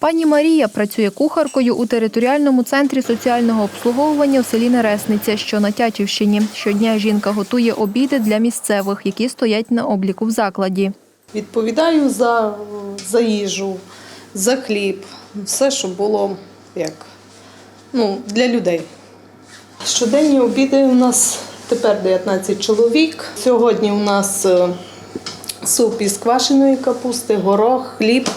Пані Марія працює кухаркою у територіальному центрі соціального обслуговування у селі Нересниця, що на Тячівщині. Щодня жінка готує обіди для місцевих, які стоять на обліку в закладі. Відповідаю за, за їжу, за хліб, все, що було як, ну, для людей. Щоденні обіди у нас тепер 19 чоловік. Сьогодні у нас е, суп із квашеної капусти, горох, хліб.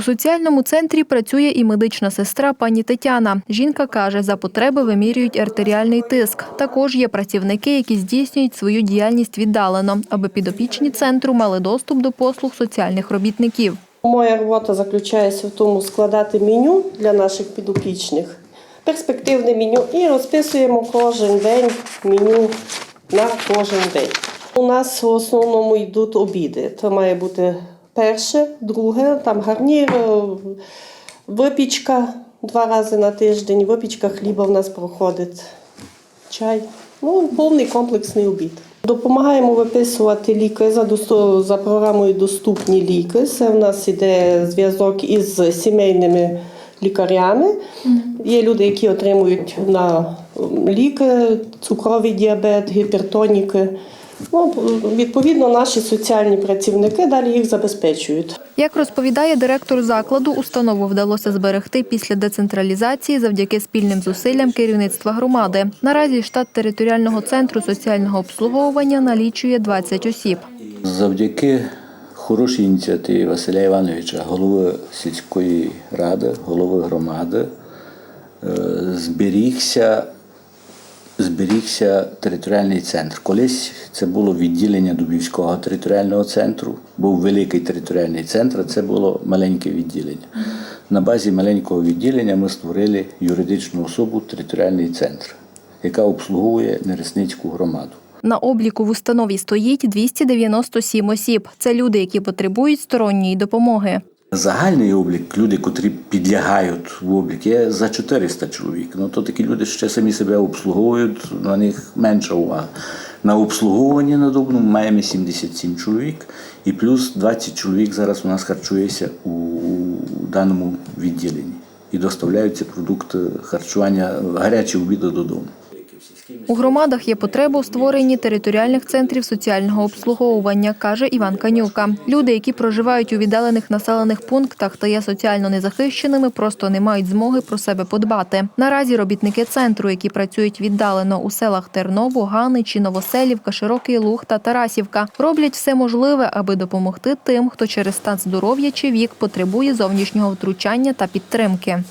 У соціальному центрі працює і медична сестра пані Тетяна. Жінка каже, за потреби вимірюють артеріальний тиск. Також є працівники, які здійснюють свою діяльність віддалено, аби підопічні центру мали доступ до послуг соціальних робітників. Моя робота заключається в тому складати меню для наших підопічних, перспективне меню і розписуємо кожен день меню на кожен день. У нас в основному йдуть обіди. Це має бути перше, друге, там гарнір, е, випічка два рази на тиждень, випічка хліба в нас проходить, чай. Ну, повний комплексний обід. Допомагаємо виписувати ліки за, досто- за програмою Доступні ліки. Це в нас іде зв'язок із сімейними лікарями. Є люди, які отримують на ліки, цукровий діабет, гіпертоніки. Ну, відповідно, наші соціальні працівники далі їх забезпечують. Як розповідає директор закладу, установу вдалося зберегти після децентралізації завдяки спільним зусиллям керівництва громади. Наразі штат територіального центру соціального обслуговування налічує 20 осіб. Завдяки хорошій ініціативі Василя Івановича, голови сільської ради, голови громади, е, зберігся, зберігся територіальний центр. Колись це було відділення Дубівського територіального центру, був великий територіальний центр, а це було маленьке відділення. На базі маленького відділення ми створили юридичну особу територіальний центр, яка обслуговує Нересницьку громаду. На обліку в установі стоїть 297 осіб. Це люди, які потребують сторонньої допомоги. Загальний облік, люди, котрі підлягають в облік, є за 400 чоловік. Ну то такі люди ще самі себе обслуговують, на них менша увага. На обслуговування на добу маємо 77 чоловік, і плюс 20 чоловік зараз у нас харчується у даному відділенні. І доставляються продукти харчування, гарячі обіди додому. У громадах є потреба у створенні територіальних центрів соціального обслуговування, каже Іван Канюка. Люди, які проживають у віддалених населених пунктах та є соціально незахищеними, просто не мають змоги про себе подбати. Наразі робітники центру, які працюють віддалено у селах Терново, Ганичі, Новоселівка, Широкий Луг та Тарасівка, роблять все можливе, аби допомогти тим, хто через стан здоров'я чи вік потребує зовнішнього втручання та підтримки.